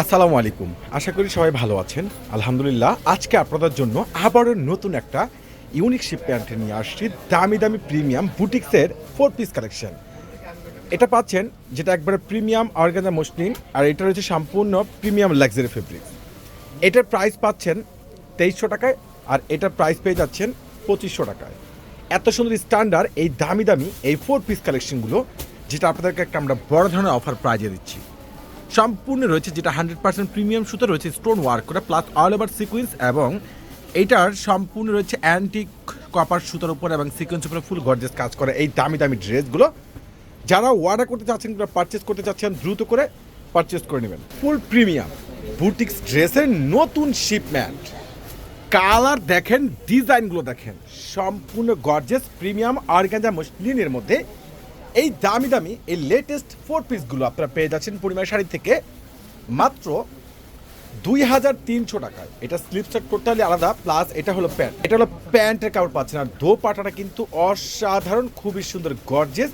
আসসালামু আলাইকুম। আশা করি সবাই ভালো আছেন। আলহামদুলিল্লাহ, আজকে আপনাদের জন্য আবারও নতুন একটা ইউনিক শিপ প্যান্ট নিয়ে আসছি। দামি দামি প্রিমিয়াম বুটিক্সের ফোর পিস কালেকশন এটা পাচ্ছেন যেটা একবারে প্রিমিয়াম অর্গানজা মসলিন আর এটা রয়েছে সম্পূর্ণ প্রিমিয়াম লাক্সারি ফেব্রিক এটার প্রাইস পাচ্ছেন তেইশশো টাকায় আর এটার প্রাইস পেয়ে যাচ্ছেন পঁচিশশো টাকায়। এত সুন্দর স্ট্যান্ডার্ড এই দামি দামি এই ফোর পিস কালেকশনগুলো যেটা আপনাদেরকে একটা আমরা বড় ধরনের অফার প্রাইজে দিচ্ছি। সম্পূর্ণ রয়েছে, যেটা হান্ড্রেড পার্সেন্ট প্রিমিয়াম সুতো রয়েছে স্টোন ওয়ার্ক করা প্লাস অল ওভার সিকুয়েন্স এবং এটার সম্পূর্ণ রয়েছে অ্যান্টিক কপার সুতোর উপর এবং সিকুয়েন্স উপরে ফুল গর্জেস কাজ করে এই দামি দামি ড্রেসগুলো। যারা অর্ডার করতে চাচ্ছেন কিংবা পারচেস করতে চাচ্ছেন, দ্রুত করে পারচেস করে নেবেন। ফুল প্রিমিয়াম বুটিক্স ড্রেসের নতুন শিপমেন্ট কালার দেখেন ডিজাইনগুলো দেখেন। সম্পূর্ণ গর্জেস প্রিমিয়াম অর্গানজা মসলিনের মধ্যে এই দামি দামি, এই লেটেস্ট ফোর পিসগুলো আপনারা পেয়ে যাচ্ছেন পরিমাণ শাড়ি থেকে মাত্র দুই হাজার তিনশো টাকায়। এটা স্লিপসটা টোটালি আলাদা প্লাস এটা হলো প্যান্ট এটা হলো প্যান্টের কাপড় পাচ্ছেন, আর দোপাটাটা কিন্তু অসাধারণ, খুবই সুন্দর গর্জেস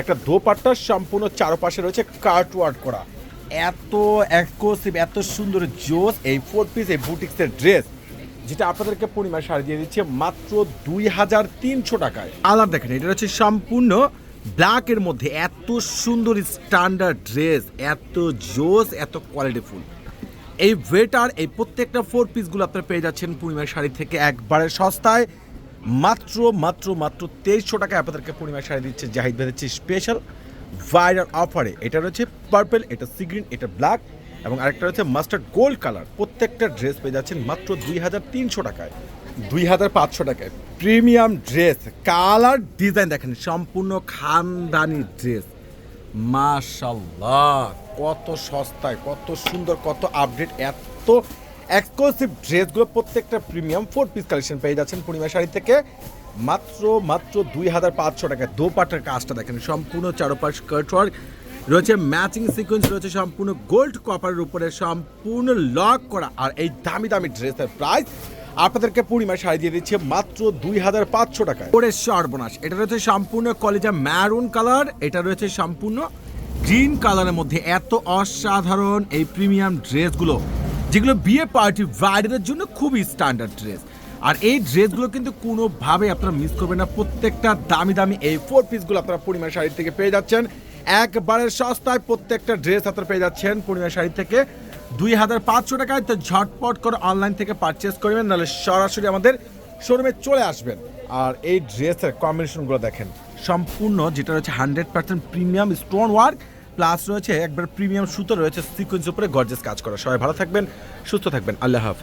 একটা দোপাট্টা সম্পূর্ণ চারপাশে রয়েছে কার্ট ওয়ার্ক করা। এত এক্সক্লুসিভ এত সুন্দর, জোস এই ফোর পিস এই বুটিক্সের ড্রেস যেটা আপনাদেরকে পূর্ণিমা শাড়ি দিয়ে দিচ্ছে মাত্র দুই হাজার তিনশো টাকায়। আলাদা দেখেন, এটা হচ্ছে সম্পূর্ণ ব্ল্যাকের মধ্যে এত সুন্দর স্ট্যান্ডার্ড ড্রেস, এত জোস, এত কোয়ালিটিফুল এই ওয়েটার এই প্রত্যেকটা ফোর পিসগুলো আপনারা পেয়ে যাচ্ছেন পূর্ণিমার শাড়ি থেকে একবারে সস্তায়। মাত্র মাত্র মাত্র তেইশশো টাকায় আপনাদেরকে পূর্ণিমার শাড়ি দিচ্ছে জাহিদ ভাই। দিচ্ছে স্পেশাল ভাইরাল অফারে এটা রয়েছে পার্পল এটা সিগ্রিন এটা ব্ল্যাক এবং আরেকটা রয়েছে মাস্টার্ড গোল্ড কালার প্রত্যেকটা ড্রেস পেয়ে যাচ্ছেন মাত্র দুই হাজার তিনশো টাকায়। দুই হাজার পাঁচশো টাকায়। প্রিমিয়াম ড্রেস, কালার ডিজাইন দেখেন, সম্পূর্ণ খানদানি ড্রেস। মাশাল্লাহ কত সস্তায়, কত সুন্দর, কত আপডেট এত এক্সক্লুসিভ ড্রেসগুলো প্রত্যেকটা প্রিমিয়াম ফোর পিস কালেকশন পেয়ে যাচ্ছেন পূর্ণিমা শাড়ি থেকে। মাত্র মাত্র দুই হাজার পাঁচশো টাকায় দোপাটার কাজটা দেখেন, সম্পূর্ণ চারোপাশ কার্ট ওয়ার্ক রয়েছে ম্যাচিং সিকোয়েন্স রয়েছে সম্পূর্ণ গোল্ড কপারের উপরে, সম্পূর্ণ লক করা। আর এই দামি দামি ড্রেসের প্রাইস আপনাদেরকে পূর্ণিমা শাড়ি দিয়ে দিচ্ছে মাত্র দুই হাজার পাঁচশো টাকায়। ওরে সর্বনাশ। এটা রয়েছে সম্পূর্ণ কলেজা ম্যারুন কালার, এটা রয়েছে সম্পূর্ণ গ্রিন কালারের মধ্যে। এত অসাধারণ এই প্রিমিয়াম ড্রেসগুলো, যেগুলো বিয়ে পার্টি ব্রাইডের জন্য খুবই স্ট্যান্ডার্ড ড্রেস আর এই ড্রেসগুলো কিন্তু কোনোভাবে আপনারা মিস করবেন না। প্রত্যেকটা দামি দামি এই ফোর পিসগুলো আপনারা পরিমাণ শাড়ি থেকে পেয়ে যাচ্ছেন। একবারে সস্তায় প্রত্যেকটা ড্রেস আপনারা পেয়ে যাচ্ছেন পরিমাণ শাড়ি থেকে। দুই হাজার পাঁচশো টাকায় তো ঝটপট করে অনলাইন থেকে পারচেস করবেন, নাহলে সরাসরি আমাদের শোরুমে চলে আসবেন। আর এই ড্রেসের কম্বিনেশনগুলো দেখেন, সম্পূর্ণ যেটা রয়েছে hundred percent premium stone work plus রয়েছে একবার প্রিমিয়াম সুতো রয়েছে সিকোয়েন্স উপরে গর্জেস কাজ করা। সবাই ভালো থাকবেন, সুস্থ থাকবেন। আল্লাহ হাফেজ।